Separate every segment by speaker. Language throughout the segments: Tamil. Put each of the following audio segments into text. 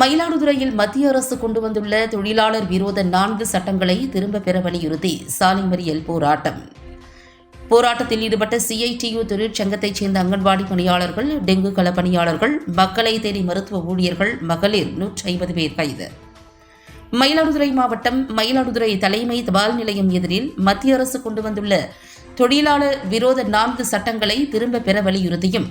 Speaker 1: மயிலாடுதுறையில் மத்திய அரசு கொண்டு வந்துள்ள தொழிலாளர் விரோத நான்கு சட்டங்களை திரும்ப பெற வலியுறுத்தி சாலை மறியல் போராட்டம். போராட்டத்தில் ஈடுபட்ட சிஐடியு தொழிற்சங்கத்தைச் சேர்ந்த அங்கன்வாடி பணியாளர்கள் டெங்கு கள பணியாளர்கள் மக்களை தேடி மருத்துவ ஊழியர்கள் மகளிர் நூற்றி ஐம்பது பேர் கைது. மயிலாடுதுறை மாவட்டம் மயிலாடுதுறை தலைமை தபால் நிலையம் எதிரில் மத்திய அரசு கொண்டு வந்துள்ள தொழிலாளர் விரோத நான்கு சட்டங்களை திரும்ப பெற வலியுறுத்தியும்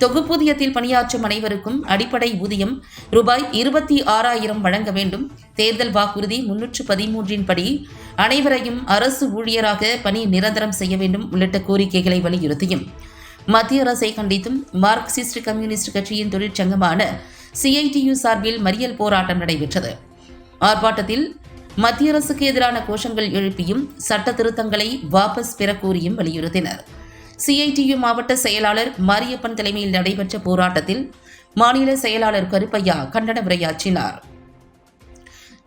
Speaker 1: தொகுப்பூதியத்தில் பணியாற்றும் அனைவருக்கும் அடிப்படை ஊதியம் ரூபாய் இருபத்தி ஆறாயிரம் வழங்க வேண்டும். தேர்தல் வாக்குறுதி முன்னூற்று பதிமூன்றின் படி அனைவரையும் அரசு ஊழியராக பணி நிரந்தரம் செய்ய வேண்டும் உள்ளிட்ட கோரிக்கைகளை வலியுறுத்தியும். மத்திய அரசை கண்டித்தும் மார்க்சிஸ்ட் கம்யூனிஸ்ட் கட்சியின் தொழிற்சங்கமான சிஐடியு சார்பில் மறியல் போராட்டம் நடைபெற்றது. ஆர்ப்பாட்டத்தில் மத்திய அரசுக்கு எதிரான கோஷங்கள் எழுப்பியும் சட்ட திருத்தங்களை வாபஸ் பெறக் கோரியும் வலியுறுத்தினர். சிஐடியு மாவட்ட செயலாளர் மாரியப்பன் தலைமையில் நடைபெற்ற போராட்டத்தில் மாநில செயலாளர் கருப்பையா கண்டன உரையாற்றினார்.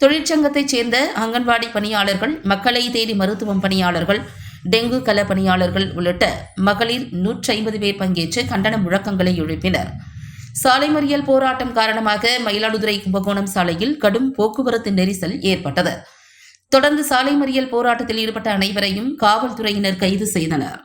Speaker 1: தொழிற்சங்கத்தைச் சேர்ந்த அங்கன்வாடி பணியாளர்கள் மக்களை தேடி மருத்துவம் பணியாளர்கள் டெங்கு கள பணியாளர்கள் உள்ளிட்ட மகளிர் நூற்றி ஐம்பது பேர் பங்கேற்று கண்டன முழக்கங்களை எழுப்பினர். சாலை மறியல் போராட்டம் காரணமாக மயிலாடுதுறை கும்பகோணம் சாலையில் கடும் போக்குவரத்து நெரிசல் ஏற்பட்டது. தொடர்ந்து சாலை மறியல் போராட்டத்தில் ஈடுபட்ட அனைவரையும் காவல்துறையினர் கைது செய்தனர்.